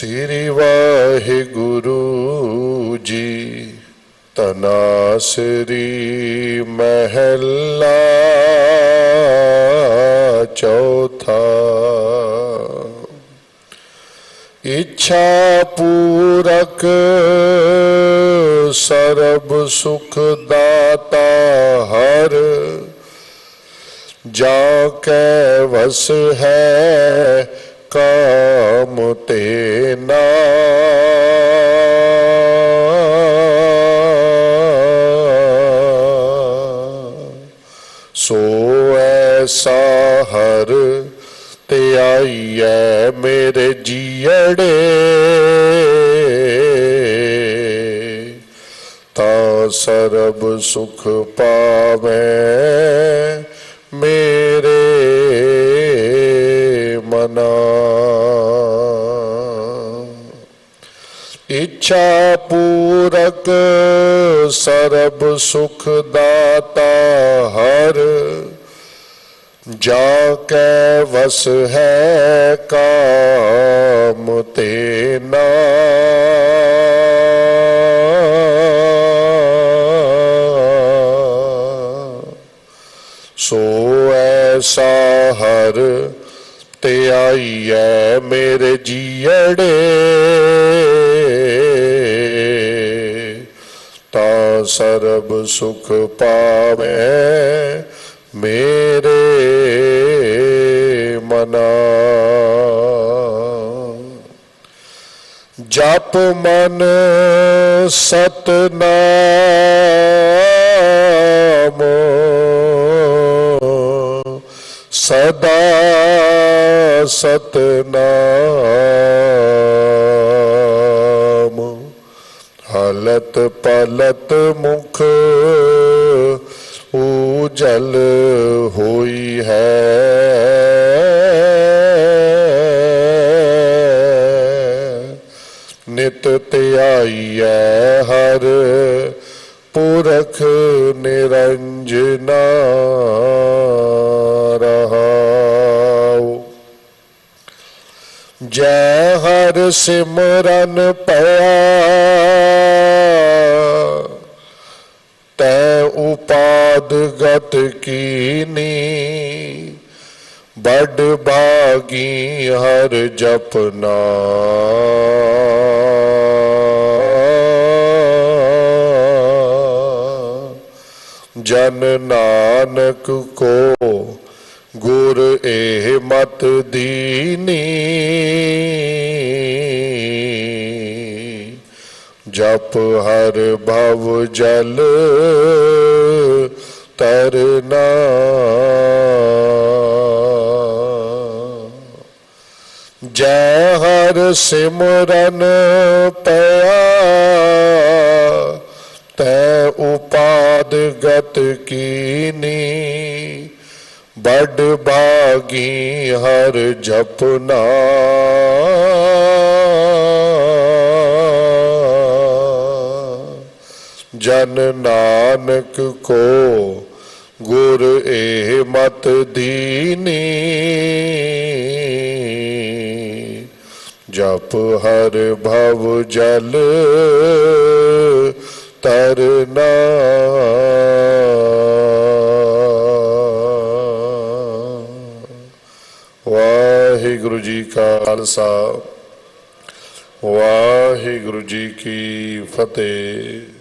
ਸ੍ਰੀ ਵਾਹਿਗੁਰੂ ਜੀ। ਤਨਾ ਸ੍ਰੀ ਮਹਿਲਾ ਚੌਥਾ। ਇੱਛਾ ਪੂਰਕ ਸਰਬ ਸੁਖ ਦਾਤਾ ਹਰ। ਜਾ ਕੈ ਵਸ ਹੈ ਕਾਮ ਤੇ। ਸੋ ਐਸਾ ਹਰ ਤੇ ਆਈਐ ਮੇਰੇ ਜੀੜੇ ਤਾਂ ਸਰਬ ਸੁਖ ਪਾਵੇ ਇੱਛਾ ਪੂਰਕ ਸਰਬ ਸੁਖ ਦਾਤਾ ਹਰ, ਜਾ ਕੈ ਵਸ ਹੈ ਕਾਮ ਤੇ ਨਾ। ਸੋ ਐਸਾ ਹਰ ਤੇ ਆਈਐ ਮੇਰੇ ਜੀੜੇ ਸਰਬ ਸੁਖ ਪਾਵੇ ਮੇਰੇ ਮਨਾ। ਜਪ ਮਨ ਸਤਨਾਮ ਸਦਾ ਸਤਨਾਮ। ਹਲਤ ਪਲਤ ਮੁਖ ਉਜਲ ਹੋਈ ਹੈ। ਨਿਤ ਧਿਆਈਐ ਹਰ ਪੁਰਖ ਨਿਰੰਜਨਾ ਰਹਾਉ। ਜੈ ਹਰ ਸਿਮਰਨ ਪਿਆ ਤੈ ਉਪਾਦ ਗਤ ਕੀਨੀ ਬੜ ਬਾਗੀ ਹਰ ਜਪਨਾ ਜਨ ਨਾਨਕ ਕੋ ਗੁਰ ਇਹ ਮਤ ਦੀਨੀ। ਜਪ ਹਰ ਭਵ ਜਲ ਤਰਨਾ ਜੈ ਹਰ ਸਿਮਰਨ ਪਿਆ, ਤੈ ਉਪਾਦ ਗਤ ਕੀਨੀ। ਬੜ ਬਾਗੀ ਹਰ ਜਪਨਾ। ਜਨ ਨਾਨਕ ਕੋ ਗੁਰ ਇਹ ਮਤ ਦੀਨੀ। ਜਪ ਹਰ ਭਵ ਜਲ ਤਰਨਾ ਵਾਹਿਗੁਰੂ ਜੀ ਕਾ ਖਾਲਸਾ, ਵਾਹਿਗੁਰੂ ਜੀ ਕੀ ਫਤਿਹ।